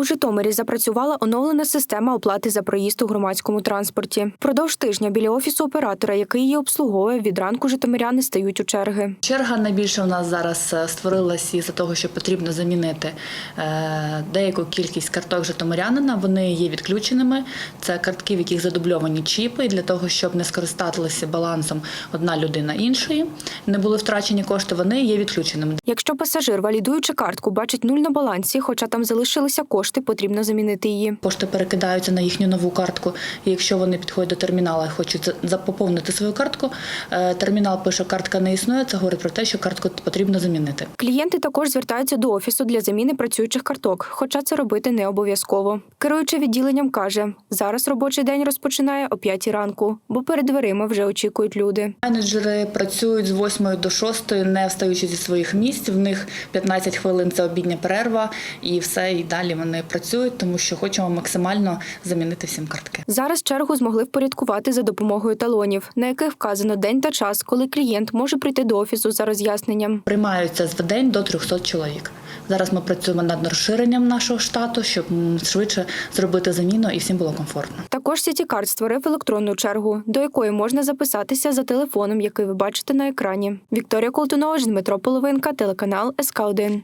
У Житомирі запрацювала оновлена система оплати за проїзд у громадському транспорті. Впродовж тижня біля офісу оператора, який її обслуговує, від ранку житомиряни стають у черги. Черга найбільше у нас зараз е, створилась із-за того, що потрібно замінити е, деяку кількість карток житомирянина. Вони є відключеними. Це картки, в яких задубльовані чіпи. Для того, щоб не скористатися балансом одна людина іншої, не були втрачені кошти. Вони є відключеними. Якщо пасажир, валідуючи картку, бачить нуль на балансі, хоча там залишилися кошти, потрібно замінити її. Кошти перекидаються на їхню нову картку. І якщо вони підходять до термінала і хочуть за- запоповнити свою картку, е, термінал пише, картка не існує. Це говорить про те, що картку потрібно замінити. Клієнти також звертаються до офісу для заміни працюючих карток, хоча це робити не обов'язково. Керуючи відділенням каже, зараз робочий день розпочинає о 5 ранку, бо перед дверима вже очікують люди. Менеджери працюють з 8 до 6, не встаючи зі своїх місць. В них 15 хвилин це обідня перерва, і все, і далі вони працюють, тому що хочемо максимально замінити всім картки. Зараз чергу змогли впорядкувати за допомогою талонів, на яких вказано день та час, коли клієнт може прийти до офісу за роз'ясненням. Приймаються в день до 300 чоловік. Зараз ми працюємо над розширенням нашого штату, щоб швидше зробити заміну і всім було комфортно. Також Сітікарт створив електронну чергу, до якої можна записатися за телефоном, який ви бачите на екрані. Вікторія Колтунова, Дмитро Половинка, телеканал СК 1